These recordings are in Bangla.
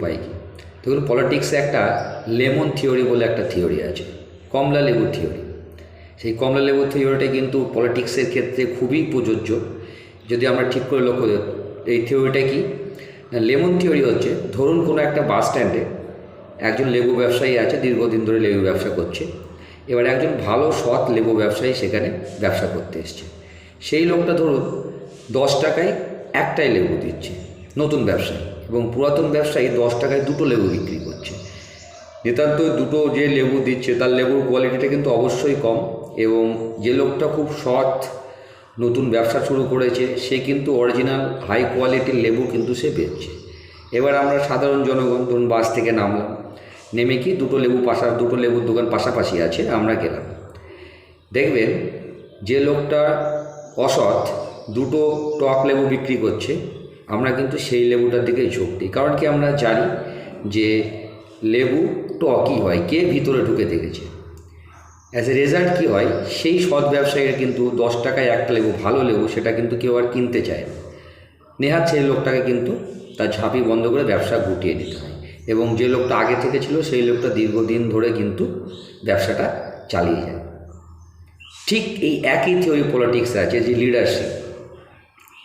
উপায় কী? দেখুন পলিটিক্সে একটা লেমন থিওরি বলে একটা থিওরি আছে, কমলা লেবু থিওরি সেই কমলা লেবু থিওরিটা কিন্তু পলিটিক্সের ক্ষেত্রে খুবই প্রযোজ্য। যদি আমরা ঠিক করে লক্ষ্য এই থিওরিটা কি? না লেমন থিওরি হচ্ছে, ধরুন কোনো একটা বাস স্ট্যান্ডে একজন লেবু ব্যবসায়ী আছে, দীর্ঘদিন ধরে লেবু ব্যবসা করছে। এবার একজন ভালো, সৎ লেবু ব্যবসায়ী সেখানে ব্যবসা করতে এসছে। সেই লোকটা ধরুন দশ টাকায় একটাই লেবু দিচ্ছে। নতুন ব্যবসায়ী এবং পুরাতন ব্যবসায়ী দশ টাকায় দুটো লেবু বিক্রি করছে। নিতান্ত দুটো যে লেবু দিচ্ছে, তার লেবুর কোয়ালিটিটা কিন্তু অবশ্যই কম এবং যে লোকটা খুব সৎ নতুন ব্যবসা শুরু করেছে, সে কিন্তু অরিজিনাল হাই কোয়ালিটির লেবু কিন্তু সে বেচছে এবার আমরা সাধারণ জনগণ, ধরুন বাস থেকে নামলাম, নেমে কি দুটো লেবু পাশা, দুটো লেবুর দোকান পাশাপাশি আছে, আমরা গেলাম। দেখবেন যে লোকটা অসৎ, দুটো টক লেবু বিক্রি করছে আমরা কিন্তু সেই লেবুটার দিকেই ঝোঁক দিই। কারণ কি আমরা জানি যে লেবু টকই হয়, কে ভিতরে ঢুকে দেখেছে? অ্যাজ এ রেজাল্ট কী হয়? সেই সৎ ব্যবসায়ীরা কিন্তু দশ টাকায় একটা লেবু, ভালো লেবু, সেটা কিন্তু কেউ আর কিনতে চায় না। নেহাত সেই লোকটাকে কিন্তু তার ঝাঁপি বন্ধ করে ব্যবসা গুটিয়ে নিতে হয়। এবং যে লোকটা আগে থেকে ছিল, সেই লোকটা দীর্ঘদিন ধরে কিন্তু ব্যবসাটা চালিয়ে যায়। ঠিক এই একই থিওরি পলিটিক্স আছে, যে লিডারশিপ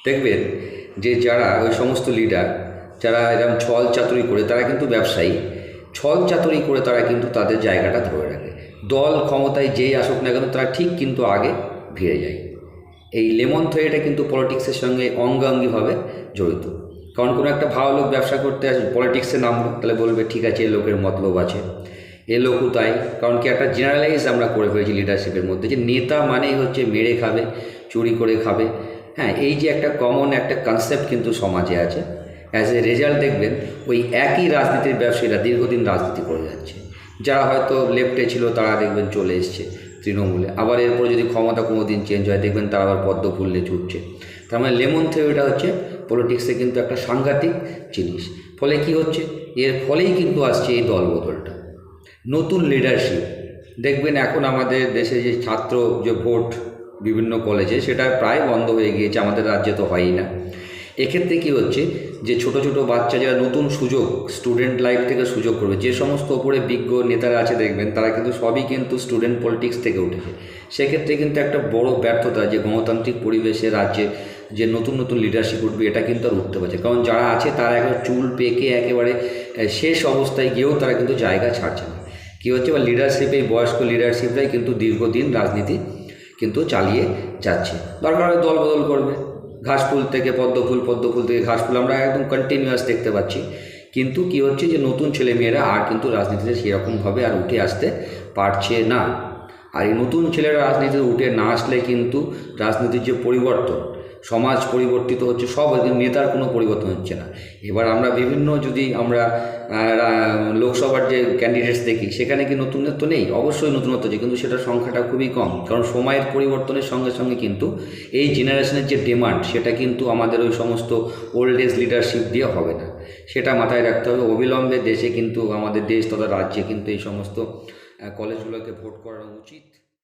দেখবেন যে যারা, ওই সমস্ত লিডার যারা এরকম ছল চাতুরি করে, তারা কিন্তু ব্যবসায়ী। ছল চাতুরি করে তারা কিন্তু তাদের জায়গাটা ধরে রাখে। দল ক্ষমতায় যেই আসুক না কেন, তারা ঠিক কিন্তু আগে ভিড়ে যায়। এই লেমন থ্রেডটা কিন্তু পলিটিক্সের সঙ্গে অঙ্গাঙ্গিভাবে জড়িত। কারণ কোনো একটা ভালো লোক ব্যবসা করতে আসবে পলিটিক্সে নামলো, তাহলে বলবে, ঠিক আছে, এ লোকের মতলব আছে। এ লোকও তাই। কারণ কি, একটা জেনারেলাইজ আমরা করে ফেলেছি লিডারশিপের মধ্যে, যে নেতা মানেই হচ্ছে মেরে খাবে, চুরি করে খাবে। হ্যাঁ এই যে একটা কমন একটা কনসেপ্ট কিন্তু সমাজে আছে। অ্যাজ এ রেজাল্ট দেখবেন, ওই একই রাজনীতির ব্যবসায়ীরা দীর্ঘদিন রাজনীতি করে যাচ্ছে। যারা হয়তো লেফটে ছিল, তারা দেখবেন চলে এসছে তৃণমূলে। আবার এরপর যদি ক্ষমতা কোনো দিন চেঞ্জ হয়, দেখবেন তারা আবার পদ্ম ফুললে ছুটছে। তার মানে লেমন থিওরিটা হচ্ছে পলিটিক্সে কিন্তু একটা সাংঘাতিক জিনিস। ফলে কি হচ্ছে? এর ফলেই কিন্তু আসছে এই দলবদলটা। নতুন লিডারশিপ দেখবেন এখন আমাদের দেশে যে ছাত্র যে ভোট বিভিন্ন কলেজে, সেটা প্রায় বন্ধ হয়ে গিয়েছে, আমাদের রাজ্যে তো হয়ই না। এক্ষেত্রে কি হচ্ছে যে, ছোট ছোট বাচ্চা যারা নতুন সুযোগ স্টুডেন্ট লাইফ থেকে সুযোগ করবে, যে সমস্ত ওপরে বিজ্ঞ নেতারা আছে দেখবেন, তারা কিন্তু সবই কিন্তু স্টুডেন্ট পলিটিক্স থেকে উঠেছে। সেক্ষেত্রে কিন্তু একটা বড় ব্যর্থতা যে, গণতান্ত্রিক পরিবেশে রাজ্যে যে নতুন নতুন লিডারশিপ উঠবে, এটা কিন্তু আর উঠতে পারছে কারণ যারা আছে, তারা একবার চুল পেকে একেবারে শেষ অবস্থায় গিয়েও তারা কিন্তু জায়গা ছাড়ছে না। কী হচ্ছে? বা লিডারশিপ এই বয়স্ক লিডারশিপরাই কিন্তু দীর্ঘদিন রাজনীতি কিন্তু চালিয়ে যাচ্ছে। দরকার দল বদল করবে। ঘাস ফুল থেকে পদ্ম ফুল পদ্ম ফুল থেকে ঘাস ফুল আমরা একদম কন্টিনিউয়াস দেখতে পাচ্ছি। কিন্তু কি হচ্ছে যে নতুন ছেলে মেয়েরা আর কিন্তু রাজনীতিতে সেরকমভাবে আর উঠে আসতে পারছে না। আর এই নতুন ছেলেরা রাজনীতিতে উঠে না আসলে কিন্তু রাজনীতির যে পরিবর্তন সমাজ পরিবর্তিত হচ্ছে, সব নেতার কোনো পরিবর্তন হচ্ছে না। এবার আমরা বিভিন্ন যদি আমরা লোকসভার যে ক্যান্ডিডেটস দেখি, সেখানে কি নতুনত্ব নেই? অবশ্যই নতুনত্ব আছে, কিন্তু সেটার সংখ্যাটা খুবই কম। কারণ সময়ের পরিবর্তনের সঙ্গে সঙ্গে কিন্তু এই জেনারেশনের যে ডিমান্ড সেটা কিন্তু আমাদের ওই সমস্ত ওল্ড এজ লিডারশিপ দিয়ে হবে না। সেটা মাথায় রাখতে হবে। অবিলম্বে দেশে কিন্তু, আমাদের দেশ তথা রাজ্যে কিন্তু এই সমস্ত কলেজগুলোকে ভোট করানো উচিত।